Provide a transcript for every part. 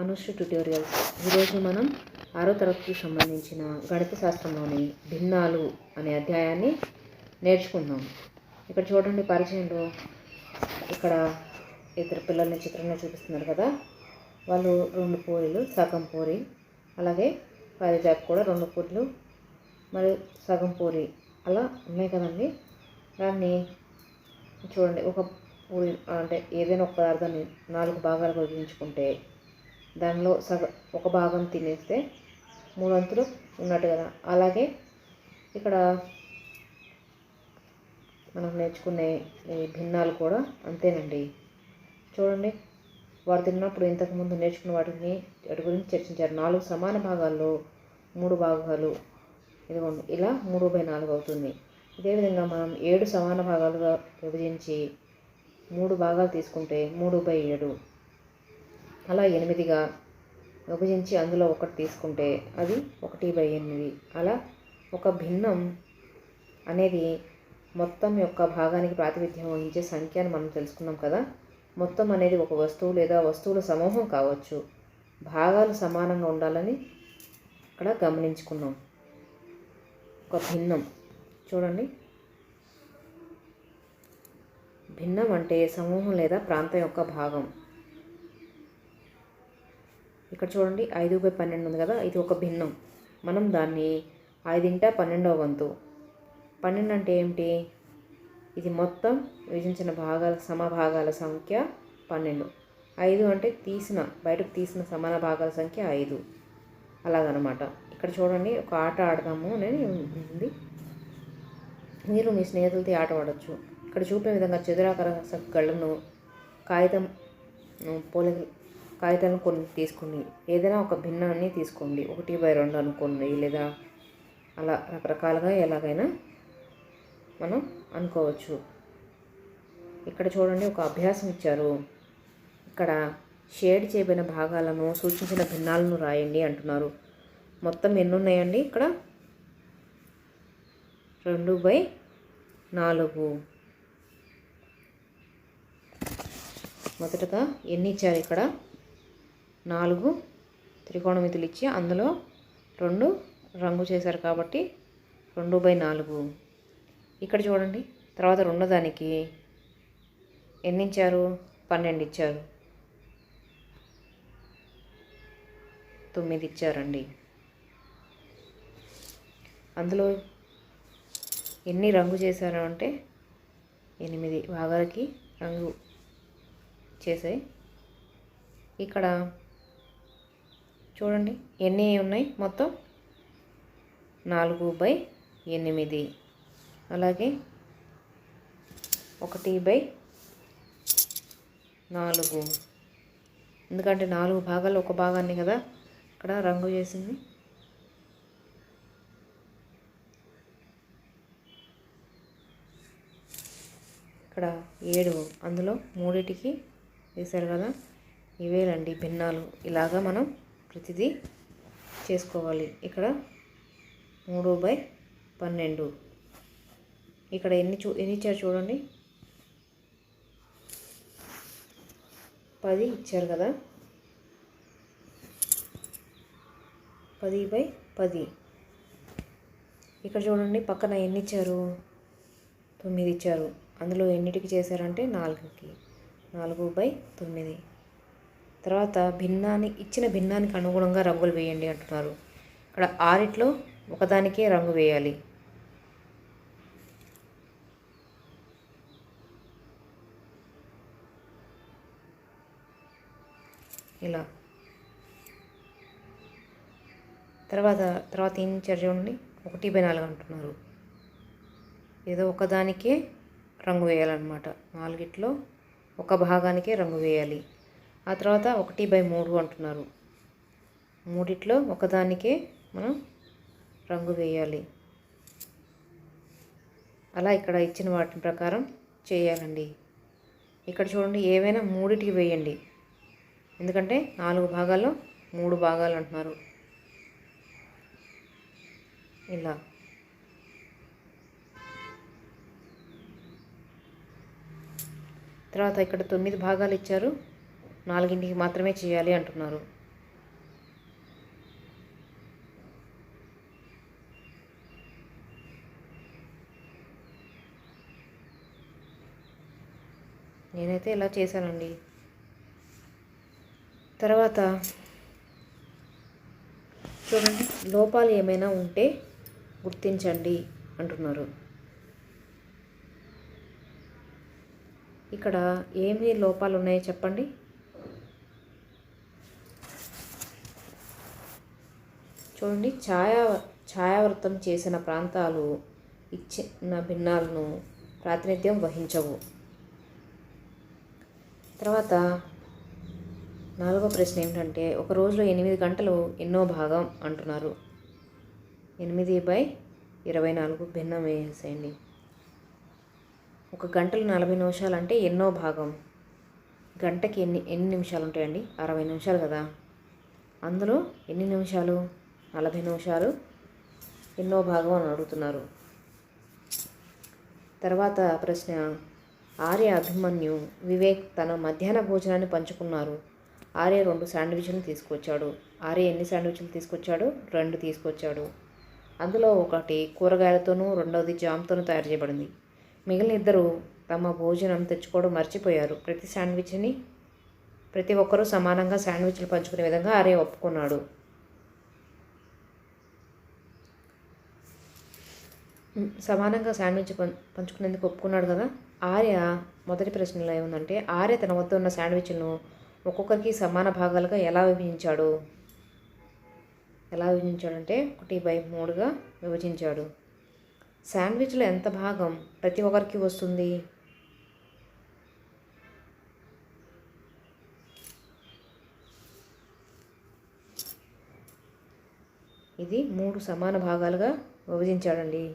Anusri tutorials ఈరోజు మనం ఆరో తరగతికి సంబంధించిన గణిత శాస్త్రంలోని భిన్నాలు అనే అధ్యాయాన్ని నేర్చుకుందాం. ఇక్కడ చూడండి పరిచయంలో ఇక్కడ ఇద్దరు పిల్లల్ని చిత్రంలో చూపిస్తున్నారు కదా. వాళ్ళు రెండు పూరీలు సగం పూరి అలాగే పారిజాక్ కూడా రెండు పూరీలు మరియు సగం పూరి అలా ఉన్నాయి కదండి. దాన్ని చూడండి ఒక పూరి అంటే ఏదైనా ఒక పదార్థాన్ని నాలుగు భాగాలుగా విభజించుకుంటే దానిలో సగ ఒక భాగం తినేస్తే మూడు వంతులు ఉన్నట్టు కదా. అలాగే ఇక్కడ మనం నేర్చుకునే ఈ భిన్నాలు కూడా అంతేనండి. చూడండి వారు తిన్నప్పుడు ఇంతకుముందు నేర్చుకున్న వాటిని వాటి గురించి చర్చించారు. నాలుగు సమాన భాగాల్లో మూడు భాగాలు ఇదిగోండి ఇలా మూడు బై నాలుగు అవుతుంది. ఇదేవిధంగా మనం ఏడు సమాన భాగాలుగా విభజించి మూడు భాగాలు తీసుకుంటే మూడు బై ఏడు. అలా ఎనిమిదిగా విభజించి అందులో ఒకటి తీసుకుంటే అది ఒకటి బై ఎనిమిది. అలా ఒక భిన్నం అనేది మొత్తం యొక్క భాగానికి ప్రాతినిధ్యం వహించే సంఖ్య అని మనం తెలుసుకున్నాం కదా. మొత్తం అనేది ఒక వస్తువు లేదా వస్తువుల సమూహం కావచ్చు. భాగాలు సమానంగా ఉండాలని ఇక్కడ గమనించుకున్నాం. ఒక భిన్నం. చూడండి. భిన్నం అంటే సమూహం లేదా ప్రాంతం యొక్క భాగం. ఇక్కడ చూడండి ఐదు బై పన్నెండు ఉంది కదా ఇది ఒక భిన్నం. మనం దాన్ని ఐదింట పన్నెండవ వంతు. పన్నెండు అంటే ఏమిటి? ఇది మొత్తం విభజించిన భాగాల సమభాగాల సంఖ్య పన్నెండు. ఐదు అంటే తీసిన బయటకు తీసిన సమాన భాగాల సంఖ్య ఐదు. అలాగనమాట. ఇక్కడ చూడండి ఒక ఆట ఆడదాము అనేది ఉంది. మీరు మీ స్నేహితులతో ఆట ఆడవచ్చు ఇక్కడ చూపే విధంగా చతురాకార గళ్ళను కాగితం పోలి కాగితాలను కొన్ని తీసుకోండి ఏదైనా ఒక భిన్నాన్ని తీసుకోండి. ఒకటి బై రెండు అనుకోండి లేదా అలా రకరకాలుగా ఎలాగైనా మనం అనుకోవచ్చు. ఇక్కడ చూడండి ఒక అభ్యాసం ఇచ్చారు. ఇక్కడ షేడ్ చేయబడిన భాగాలను సూచించిన భిన్నాలను రాయండి అంటున్నారు. మొత్తం ఎన్ని ఉన్నాయండి ఇక్కడ? రెండు బై నాలుగు. మొదటగా ఎన్ని ఇచ్చారు ఇక్కడ? నాలుగు త్రికోణమితులు ఇచ్చి అందులో రెండు రంగు చేశారు కాబట్టి రెండు బై నాలుగు. ఇక్కడ చూడండి తర్వాత రెండో దానికి ఎన్ని ఇచ్చారు పన్నెండు ఇచ్చారు తొమ్మిది ఇచ్చారండి అందులో ఎన్ని రంగు చేశారు అంటే ఎనిమిది. భాగాలకి రంగు చేసాయి ఇక్కడ చూడండి ఎన్ని ఉన్నాయి? మొత్తం నాలుగు బై ఎనిమిది. అలాగే ఒకటి బై నాలుగు. ఎందుకంటే నాలుగు భాగాలు ఒక భాగాన్ని కదా ఇక్కడ రంగు చేసింది. ఇక్కడ ఏడు అందులో మూడిటికి వేశారు కదా? ఇవేలండి భిన్నాలు. ఇలాగా మనం ప్రతిదీ చేసుకోవాలి. ఇక్కడ మూడు బై పన్నెండు. ఇక్కడ ఎన్ని చూ ఎన్ని ఇచ్చారు చూడండి. పది ఇచ్చారు కదా. పది బై పది. ఇక్కడ చూడండి పక్కన ఎన్ని ఇచ్చారు? తొమ్మిది ఇచ్చారు. అందులో ఎన్నిటికి చేశారంటే నాలుగుకి. నాలుగు బై తొమ్మిది. తర్వాత భిన్నాన్ని ఇచ్చిన భిన్నానికి అనుగుణంగా రంగులు వేయండి అంటున్నారు. ఇక్కడ ఆరిట్లో ఒకదానికే రంగు వేయాలి. ఇలా. తర్వాత తర్వాత ఏం ఇచ్చారు చూడండి. ఒకటి బై నాలుగు అంటున్నారు. ఏదో ఒకదానికే రంగు వేయాలన్నమాట. నాలుగిట్లో ఒక భాగానికే రంగు వేయాలి. ఆ తర్వాత ఒకటి బై మూడు అంటున్నారు. మూడిట్లో ఒకదానికే మనం రంగు వేయాలి. అలా ఇక్కడ ఇచ్చిన వాటి ప్రకారం చేయాలండి. ఇక్కడ చూడండి ఏవైనా మూడిటికి వేయండి. ఎందుకంటే నాలుగు భాగాల్లో మూడు భాగాలు అంటున్నారు. ఇలా. తర్వాత ఇక్కడ తొమ్మిది భాగాలు ఇచ్చారు. నాలుగింటికి మాత్రమే చేయాలి అంటున్నారు. నేనైతే ఇలా చేశానండి? తర్వాత చూడండి లోపాలు ఏమైనా ఉంటే గుర్తించండి అంటున్నారు. ఇక్కడ ఏమి లోపాలు ఉన్నాయో చెప్పండి. చూడండి ఛాయా ఛాయావృతం చేసిన ప్రాంతాలు ఇచ్చిన భిన్నాలను ప్రాతినిధ్యం వహించవు. తర్వాత నాలుగో ప్రశ్న ఏమిటంటే ఒక రోజులో ఎనిమిది గంటలు ఎన్నో భాగం అంటున్నారు. ఎనిమిది బై ఇరవై నాలుగు భిన్నం వేసేయండి. ఒక గంటలు నలభై నిమిషాలు అంటే ఎన్నో భాగం. గంటకి ఎన్ని ఎన్ని నిమిషాలు ఉంటాయండి? అరవై నిమిషాలు కదా. అందులో ఎన్ని నిమిషాలు? నలభై నిమిషాలు ఎన్నో భాగం అని అడుగుతున్నారు. తర్వాత ప్రశ్న ఆర్య అభిమన్యు వివేక్ తన మధ్యాహ్న భోజనాన్ని పంచుకున్నారు. ఆర్య రెండు శాండ్విచ్లు తీసుకొచ్చాడు. ఆర్య ఎన్ని శాండ్విచ్లు తీసుకొచ్చాడు? రెండు తీసుకొచ్చాడు. అందులో ఒకటి కూరగాయలతోనూ రెండవది జామ్తోనూ తయారు చేయబడింది. మిగిలిన ఇద్దరు తమ భోజనం తెచ్చుకోవడం మర్చిపోయారు. ప్రతి శాండ్విచ్ని ప్రతి ఒక్కరూ సమానంగా శాండ్విచ్లు పంచుకునే విధంగా ఆర్య ఒప్పుకున్నాడు. సమానంగా శాండ్విచ్ పంచుకునేందుకు ఒప్పుకున్నాడు కదా? ఆర్య మొదటి ప్రశ్నలో ఏముందంటే ఆర్య తన వద్ద ఉన్న శాండ్విచ్లను ఒక్కొక్కరికి సమాన భాగాలుగా ఎలా విభజించాడు? ఎలా విభజించాడంటే ఒకటి బై మూడుగా విభజించాడు. శాండ్విచ్లో ఎంత భాగం ప్రతి ఒక్కరికి వస్తుంది? ఇది మూడు సమాన భాగాలుగా విభజించాడండి.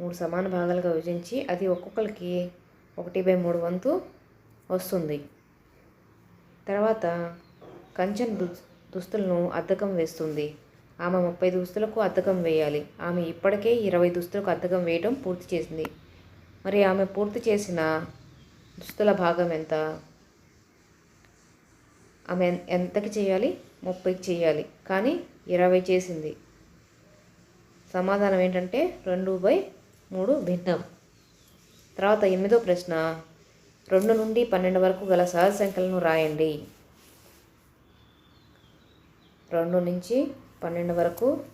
మూడు సమాన భాగాలుగా విభజించి అది ఒక్కొక్కరికి ఒకటి బై మూడు వంతు వస్తుంది. తర్వాత కంచెన్ దు దుస్తులను అద్దకం వేస్తుంది. ఆమె ముప్పై దుస్తులకు అద్దకం వేయాలి. ఆమె ఇప్పటికే ఇరవై దుస్తులకు అద్దకం వేయడం పూర్తి చేసింది. మరి ఆమె పూర్తి చేసిన దుస్తుల భాగం ఎంత? ఆమె ఎంతకి చేయాలి? ముప్పైకి చేయాలి. కానీ ఇరవై చేసింది. సమాధానం ఏంటంటే రెండు బై మూడు భిన్నం. తర్వాత ఎనిమిదో ప్రశ్న రెండు నుండి పన్నెండు వరకు గల సహజ సంఖ్యలను రాయండి. రెండు నుంచి పన్నెండు వరకు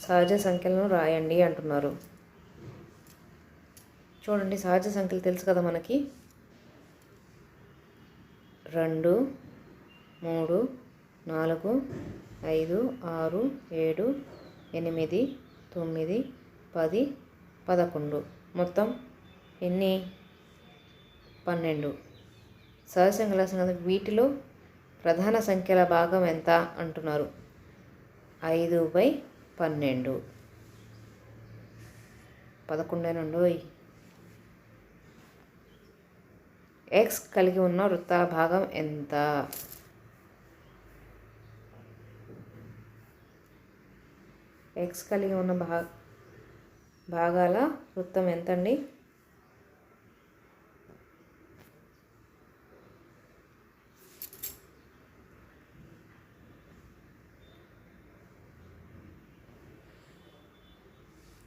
సహజ సంఖ్యలను రాయండి అంటున్నారు. చూడండి సహజ సంఖ్యలు తెలుసు కదా మనకి? రెండు మూడు నాలుగు ఐదు ఆరు ఏడు ఎనిమిది తొమ్మిది పది పదకొండు. మొత్తం ఎన్ని? పన్నెండు. సహజంగా సంఖ్య వీటిలో ప్రధాన సంఖ్యల భాగం ఎంత అంటున్నారు? ఐదు బై పన్నెండు. పదకొండేనండు ఎక్స్ కలిగి ఉన్న వృత్తాల భాగం ఎంత? ఎక్స్ కలిగి ఉన్న భాగం భాగాల వృత్తం ఎంతండి?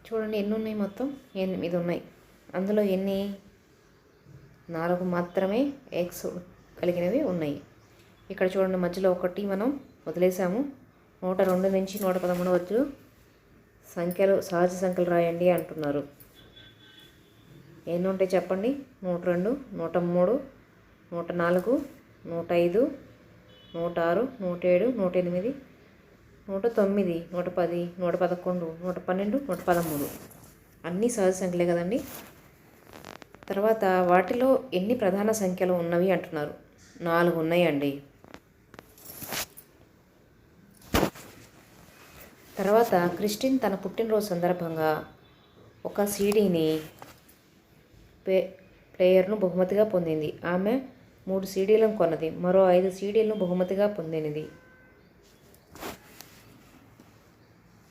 చూడండి ఎన్ని ఉన్నాయి మొత్తం? ఎనిమిది ఉన్నాయి. అందులో ఎన్ని? నాలుగు మాత్రమే ఎగ్స్ కలిగినవి ఉన్నాయి. ఇక్కడ చూడండి మధ్యలో ఒకటి మనం వదిలేసాము. నూట రెండు నుంచి నూట పదమూడు వద్దు. సంఖ్యలు సహజ సంఖ్యలు రాయండి అంటున్నారు. ఎన్ని ఉంటాయి చెప్పండి? నూట రెండు నూట మూడు నూట నాలుగు నూట ఐదు నూట ఆరు నూట ఏడు నూట ఎనిమిది నూట తొమ్మిది నూట పది నూట పదకొండు నూట పన్నెండు నూట పదమూడు. అన్నీ సహజ సంఖ్యలే కదండి? తర్వాత వాటిలో ఎన్ని ప్రధాన సంఖ్యలు ఉన్నవి అంటున్నారు? నాలుగు ఉన్నాయండి. తర్వాత క్రిస్టిన్ తన పుట్టినరోజు సందర్భంగా ఒక సీడీని ప్లే ప్లేయర్ను బహుమతిగా పొందింది. ఆమె మూడు సీడీలను కొన్నది. మరో ఐదు సీడీలను బహుమతిగా పొందినది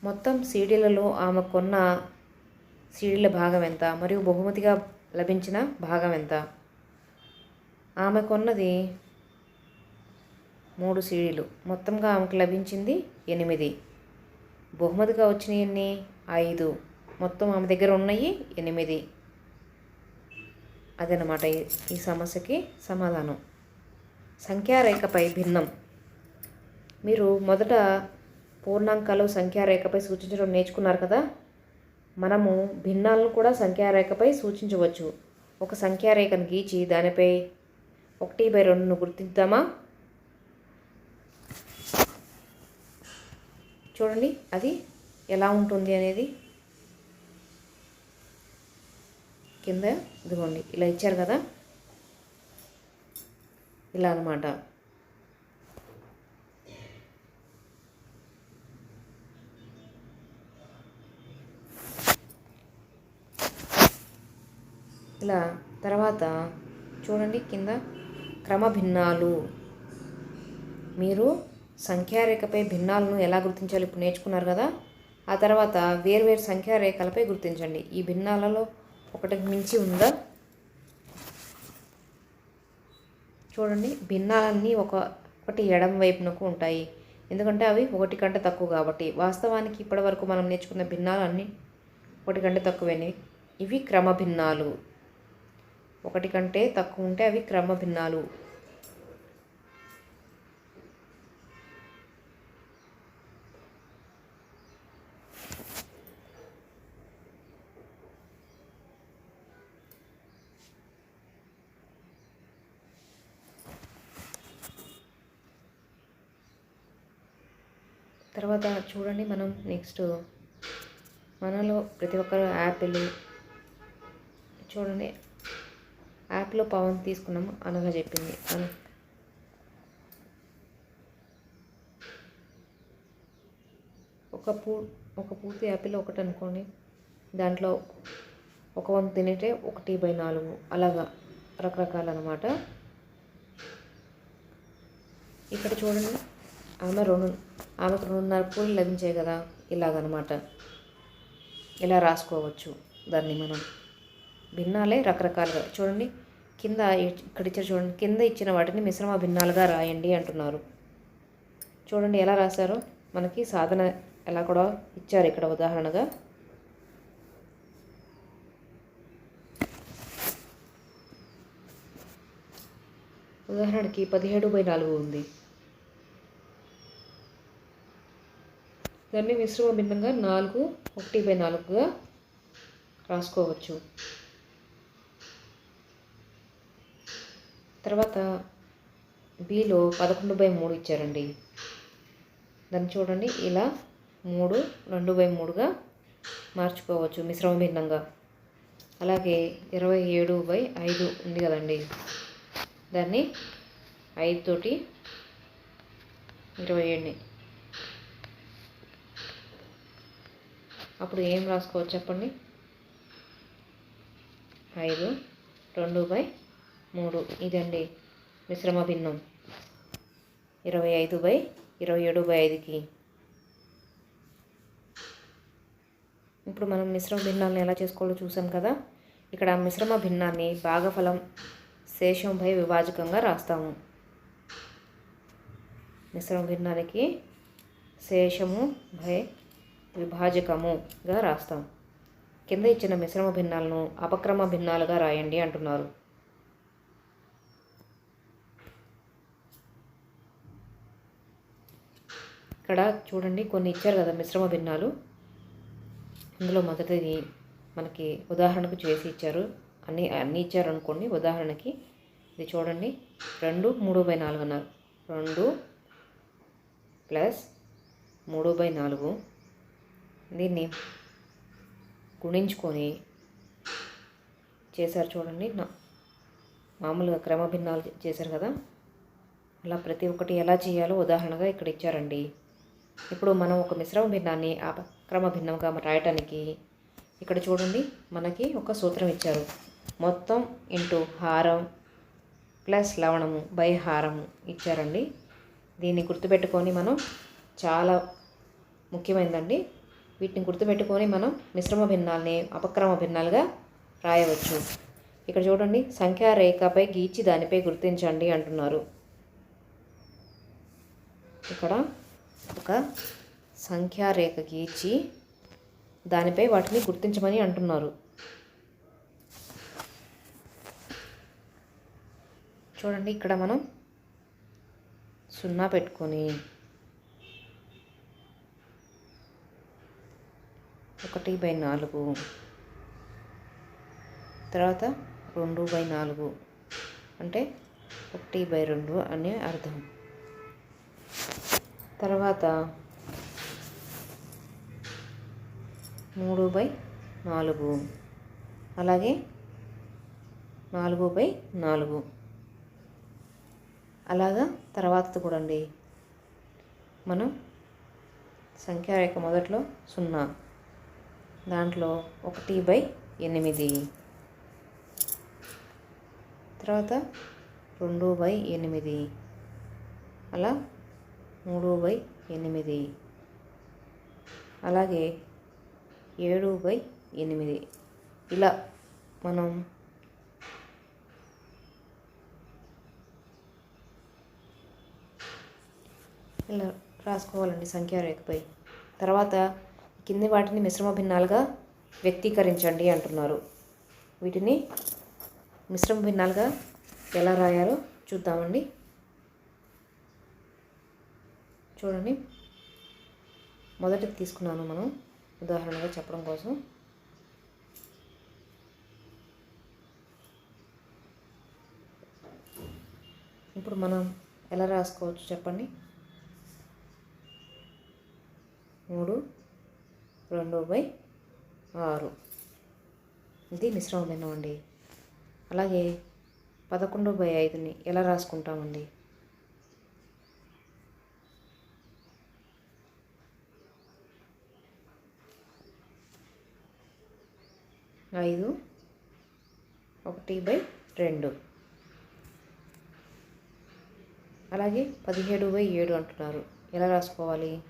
మొత్తం సీడీలలో ఆమె కొన్న సీడీల భాగం ఎంత మరియు బహుమతిగా లభించిన భాగం ఎంత ఆమె కొన్నది మూడు సీడీలు. మొత్తంగా ఆమెకు లభించింది ఎనిమిది. బహుమతిగా వచ్చినాయి ఎన్ని? ఐదు. మొత్తం ఆమె దగ్గర ఉన్నాయి ఎనిమిది. అదనమాట ఈ- ఈ సమస్యకి సమాధానం. సంఖ్యారేఖపై భిన్నం. మీరు మొదట పూర్ణాంకాలు సంఖ్యారేఖపై సూచించడం నేర్చుకున్నారు కదా? మనము భిన్నాలను కూడా సంఖ్యారేఖపై సూచించవచ్చు. ఒక సంఖ్యారేఖను గీచి దానిపై ఒకటి బై రెండును గుర్తిద్దామా? చూడండి అది ఎలా ఉంటుంది అనేది. కింద ఇదిగోండి ఇలా ఇచ్చారు కదా. ఇలా అనమాట ఇలా తర్వాత చూడండి కింద క్రమ భిన్నాలు మీరు సంఖ్యారేఖపై భిన్నాలను ఎలా గుర్తించాలి? ఇప్పుడు నేర్చుకున్నారు కదా. ఆ తర్వాత వేర్వేరు సంఖ్యారేఖలపై గుర్తించండి. ఈ భిన్నాలలో ఒకటికి మించి ఉందా? చూడండి. భిన్నాలన్నీ ఒక ఒకటి ఎడం వైపునకు ఉంటాయి. ఎందుకంటే అవి ఒకటి కంటే తక్కువ కాబట్టి. వాస్తవానికి ఇప్పటివరకు మనం నేర్చుకున్న భిన్నాలు అన్నీ ఒకటి కంటే తక్కువైనవి ఇవి క్రమ భిన్నాలు ఒకటి కంటే తక్కువ ఉంటే అవి క్రమ భిన్నాలు తర్వాత చూడండి మనం నెక్స్ట్ మనలో ప్రతి ఒక్కరు యాపిల్ చూడండి. యాప్లో పవన్ తీసుకున్నాము అనగా చెప్పింది. అను ఒక పూ ఒక పూర్తి యాపిల్ ఒకటి అనుకోండి. దాంట్లో ఒక వంతు తినేటే ఒకటి బై నాలుగు. అలాగా రకరకాలన్నమాట. ఇక్కడ చూడండి. ఆమె రెండు ఆమెకు రెండున్నర పూలు లభించాయి కదా ఇలాగనమాట. ఇలా రాసుకోవచ్చు దాన్ని మనం. భిన్నాలే రకరకాలుగా. చూడండి కింద ఇక్కడ ఇచ్చారు చూడండి కింద ఇచ్చిన వాటిని మిశ్రమ భిన్నాలుగా రాయండి అంటున్నారు. చూడండి ఎలా రాశారో. మనకి సాధన ఎలా కూడా ఇచ్చారు ఇక్కడ ఉదాహరణగా. ఉదాహరణకి పదిహేడు బై నాలుగు ఉంది. దాన్ని మిశ్రమ భిన్నంగా నాలుగు ఒకటి బై నాలుగుగా రాసుకోవచ్చు. తర్వాత బిలో పదకొండు బై మూడు ఇచ్చారండి. దాన్ని చూడండి ఇలా మూడు రెండు బై మూడుగా మార్చుకోవచ్చు మిశ్రమ భిన్నంగా. అలాగే ఇరవై ఏడు బై ఐదు ఉంది కదండి. దాన్ని ఐదు తోటి ఇరవై ఏడుని అప్పుడు ఏం రాసుకోవచ్చు చెప్పండి? ఐదు రెండు బై మూడు. ఇదండి మిశ్రమ భిన్నం. ఇరవై ఐదు బై ఇరవై ఏడు బై ఐదుకి. ఇప్పుడు మనం మిశ్రమ భిన్నాలను ఎలా చేసుకోవాలో చూసాం కదా? ఇక్కడ మిశ్రమ భిన్నాన్ని భాగఫలం శేషం బై విభాజకంగా రాస్తాము. మిశ్రమ భిన్నానికి శేషము భై విభాజకముగా రాస్తాం. కింద ఇచ్చిన మిశ్రమ భిన్నాలను అపక్రమ భిన్నాలుగా రాయండి అంటున్నారు. ఇక్కడ చూడండి కొన్ని ఇచ్చారు కదా మిశ్రమ భిన్నాలు. ఇందులో మొదటిది మనకి ఉదాహరణకు చేసి ఇచ్చారు. అన్ని అన్ని ఇచ్చారు అనుకోండి ఉదాహరణకి ఇది చూడండి. రెండు మూడు బై నాలుగు అన్నారు. రెండు ప్లస్ మూడు బై నాలుగు. దీన్ని గుణించుకొని చేశారు చూడండి. మామూలుగా క్రమభిన్నాలు చేశారు కదా. అలా ప్రతి ఒక్కటి ఎలా చేయాలో ఉదాహరణగా ఇక్కడ ఇచ్చారండి. ఇప్పుడు మనం ఒక మిశ్రమ భిన్నాన్ని ఆ క్రమ భిన్నంగా రాయటానికి ఇక్కడ చూడండి. మనకి ఒక సూత్రం ఇచ్చారు. మొత్తం ఇంటూ హారం ప్లస్ లవణము బై హారము ఇచ్చారండి. దీన్ని గుర్తుపెట్టుకొని మనం చాలా ముఖ్యమైనదండి వీటిని గుర్తుపెట్టుకొని మనం మిశ్రమ భిన్నాల్ని అపక్రమ భిన్నాలుగా రాయవచ్చు. ఇక్కడ చూడండి సంఖ్యా రేఖపై గీచి దానిపై గుర్తించండి అంటున్నారు. ఇక్కడ ఒక సంఖ్యా రేఖ గీచి దానిపై వాటిని గుర్తించమని అంటున్నారు. చూడండి ఇక్కడ మనం సున్నా పెట్టుకొని ఒకటి బై నాలుగు. తర్వాత రెండు బై నాలుగు. అంటే ఒకటి బై రెండు అనే అర్థం. తర్వాత మూడు బై నాలుగు. అలాగే నాలుగు బై నాలుగు. అలాగా తర్వాత చూడండి మనం సంఖ్యారేఖ మొదట్లో సున్నా. దాంట్లో ఒకటి బై ఎనిమిది. తర్వాత రెండు బై ఎనిమిది. అలా మూడు బై ఎనిమిది. అలాగే ఏడు బై ఎనిమిది. ఇలా మనం ఇలా రాసుకోవాలండి సంఖ్యారేఖపై. తర్వాత కింది వాటిని మిశ్రమ భిన్నాలుగా వ్యక్తీకరించండి అంటున్నారు. వీటిని మిశ్రమ భిన్నాలుగా ఎలా రాయాలో చూద్దామండి. చూడండి. మొదటిది తీసుకున్నాను మనం ఉదాహరణగా చెప్పడం కోసం. ఇప్పుడు మనం ఎలా రాసుకోవచ్చు చెప్పండి. మూడు రెండు బై ఆరు. ఇది మిశ్రమ అండి? అలాగే పదకొండు బై ఐదుని ఎలా రాసుకుంటామండి? ఐదు ఒకటి బై రెండు. అలాగే పదిహేడు బై ఏడు అంటున్నారు. ఎలా రాసుకోవాలి?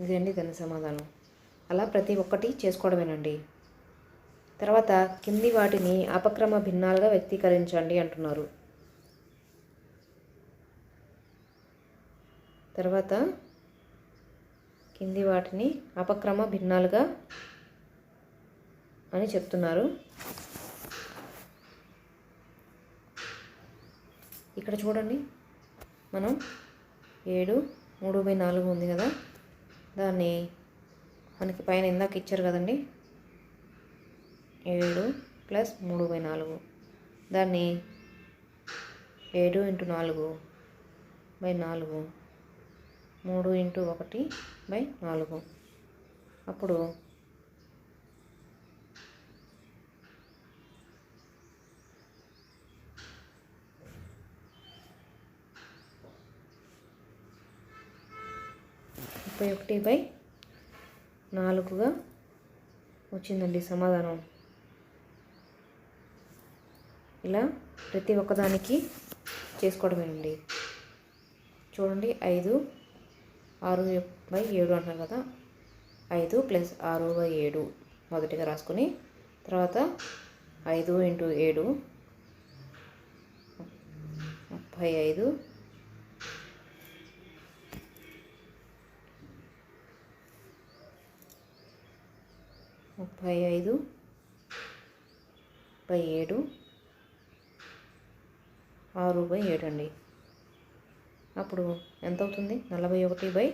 ఇదండి దాని సమాధానం? అలా ప్రతి ఒక్కటి చేసుకోవడమేనండి. తర్వాత కింది వాటిని అపక్రమ భిన్నాలుగా వ్యక్తీకరించండి అంటున్నారు. తర్వాత కింది వాటిని అపక్రమ భిన్నాలుగా అని చెప్తున్నారు. ఇక్కడ చూడండి. మనం ఏడు మూడు బై నాలుగు ఉంది కదా? దాన్ని మనకి పైన ఇందాక ఇచ్చారు కదండి. ఏడు ప్లస్ మూడు బై నాలుగు. దాన్ని ఏడు ఇంటూ నాలుగు బై నాలుగు. మూడు ఇంటూ ఒకటి బై నాలుగు. అప్పుడు ముప్పై ఒకటి బై నాలుగుగా వచ్చిందండి సమాధానం. ఇలా ప్రతి ఒక్కదానికి చేసుకోవడమేనండి. చూడండి ఐదు ఆరు బై ఏడు అంటారు కదా. ఐదు ప్లస్ ఆరు బై ఏడు మొదటిగా రాసుకొని తర్వాత ఐదు ఇంటూ ఏడు ముప్పై ఐదు ముప్పై ఐదు బై ఏడు ఆరు బై ఏడు అండి. అప్పుడు ఎంత అవుతుంది నలభై ఒకటి బై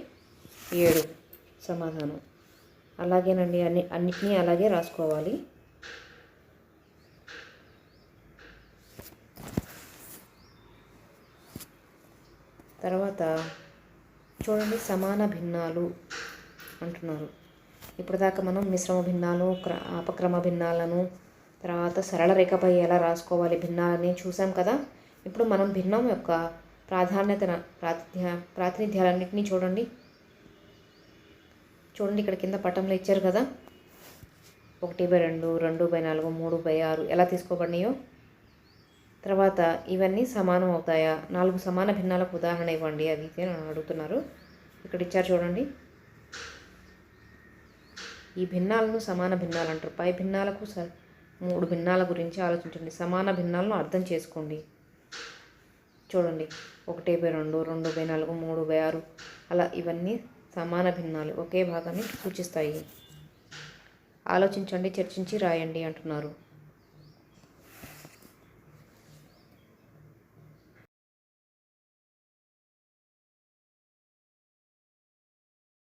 ఏడు సమాధానం. అలాగేనండి అన్ని అన్నిటినీ అలాగే రాసుకోవాలి. తర్వాత చూడండి సమాన భిన్నాలు అంటున్నారు. ఇప్పుడు దాకా మనం మిశ్రమ భిన్నాలు అపక్రమ భిన్నాలను తర్వాత సరళ రేఖపై ఎలా రాసుకోవాలి భిన్నాలని చూసాం కదా? ఇప్పుడు మనం భిన్నం యొక్క ప్రాధాన్యత ప్రాతినిధ్య ప్రాతినిధ్యాలన్నింటినీ చూడండి. చూడండి ఇక్కడ కింద పటంలో ఇచ్చారు కదా? ఒకటి బై రెండు రెండు బై నాలుగు మూడు బై ఆరు ఎలా తీసుకోబడినాయో? తర్వాత ఇవన్నీ సమానం అవుతాయా? నాలుగు సమాన భిన్నాలకు ఉదాహరణ ఇవ్వండి అది అని అడుగుతున్నారు. ఇక్కడ ఇచ్చారు చూడండి. ఈ భిన్నాలను సమాన భిన్నాలు అంటారు. పై భిన్నాలకు స మూడు భిన్నాల గురించి ఆలోచించండి. సమాన భిన్నాలను అర్థం చేసుకోండి. చూడండి. ఒకటి బై రెండు రెండు బై నాలుగు మూడు బై ఆరు. అలా ఇవన్నీ సమాన భిన్నాలు ఒకే భాగాన్ని సూచిస్తాయి. ఆలోచించండి చర్చించి రాయండి అంటున్నారు.